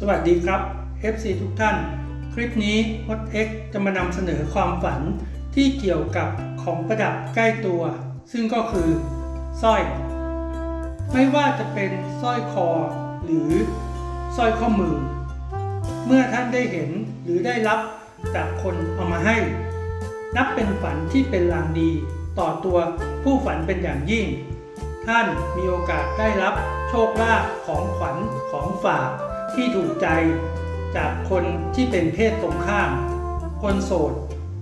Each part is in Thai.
สวัสดีครับ FC ทุกท่าน คลิปนี้ h o t X จะมานำเสนอความฝันที่เกี่ยวกับของประดับใกล้ตัว ซึ่งก็คือสร้อย ไม่ว่าจะเป็นสร้อยคอ หรือสร้อยข้อมือ เมื่อท่านได้เห็นหรือได้รับจากคนเอามาให้ นับเป็นฝันที่เป็นลางดี ต่อตัวผู้ฝันเป็นอย่างยิ่ง ท่านมีโอกาสได้รับโชคลาภของขวัญของฝาก ที่ถูกใจจากคนที่เป็นเพศตรงข้าม คนโสด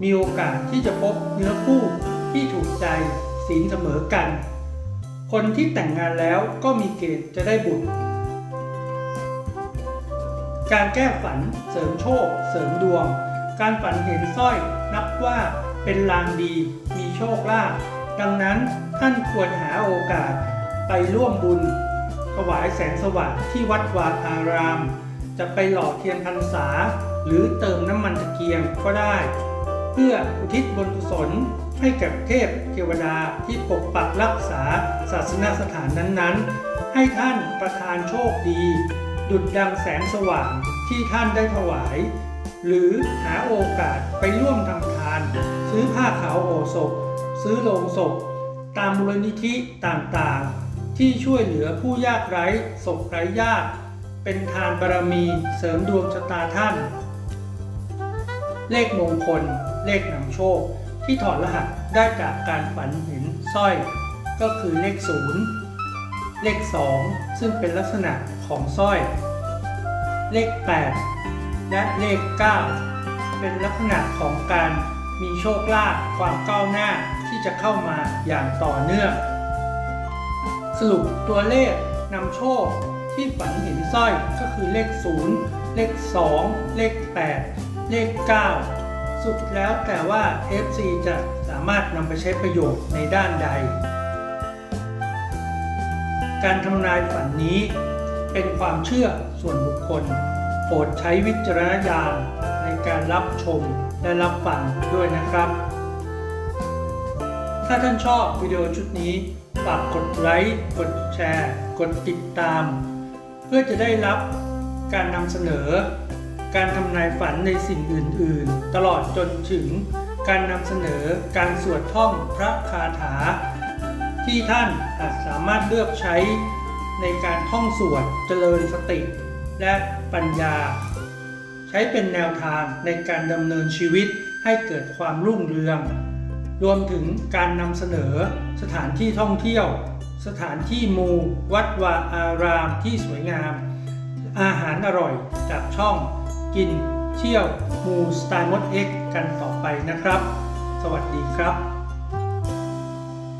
มีโอกาสที่จะพบเนื้อคู่ที่ถูกใจศีลเสมอกัน คนที่แต่งงานแล้วก็มีเกณฑ์จะได้บุตร การแก้ฝันเสริมโชค เสริมดวง การฝันเห็นสร้อยนับว่าเป็นลางดีมีโชคลาภดังนั้นท่านควรหาโอกาสไปร่วมบุญ ถวายแสงสว่างที่วัดวาอาราม จะไปหล่อเทียนพรรษา หรือเติมน้ำมันตะเกียงก็ได้ เพื่ออุทิศบุญกุศลให้กับเทพเทวดาที่ปกปักรักษาศาสนสถานนั้นๆ ให้ท่านประทานโชคดี ดุดดังแสงสว่างที่ท่านได้ถวาย หรือหาโอกาสไปร่วมทำทาน ซื้อผ้าขาวโอศพซื้อโลงศพ ตามมูลนิธิต่างๆ ที่ช่วยเหลือผู้ยากไร้ศพไร้ญาติเป็นทานบารมีเสริมดวงชะตาท่าน เลขมงคล เลขนำโชค ที่ถอดรหัสได้จากการฝันเห็นสร้อย ก็คือเลข0เลข 2 ซึ่งเป็นลักษณะของสร้อย เลข 8 และเลข 9 เป็นลักษณะของการมีโชคลาภความก้าวหน้าที่จะเข้ามาอย่างต่อเนื่อง สรุปตัวเลขนำโชคที่ฝันเห็นสร้อยก็คือเลข 0 เลข 2 เลข 8 เลข 9 สุดแล้วแต่ว่า FC จะสามารถนำไปใช้ประโยชน์ในด้านใด การทำนายฝันนี้เป็นความเชื่อส่วนบุคคล โปรดใช้วิจารณญาณในการรับชมและรับฟังด้วยนะครับ ถ้าท่านชอบวิดีโอชุดนี้ฝากกดไลค์กดแชร์ กดติดตาม เพื่อจะได้รับการนำเสนอ การทำนายฝันในสิ่งอื่น ๆ ตลอดจนถึงการนำเสนอการสวดท่องพระคาถา ที่ท่านอาจสามารถเลือกใช้ในการท่องสวดเจริญสติ และปัญญา ใช้เป็นแนวทางในการดำเนินชีวิตให้เกิดความรุ่งเรือง รวมถึงการนำเสนอสถานที่ท่องเที่ยว สถานที่มู วัดวาอารามที่สวยงาม อาหารอร่อยจากช่องกินเที่ยวมูสไตล์มดเอ็กกันต่อไปนะครับ สวัสดีครับ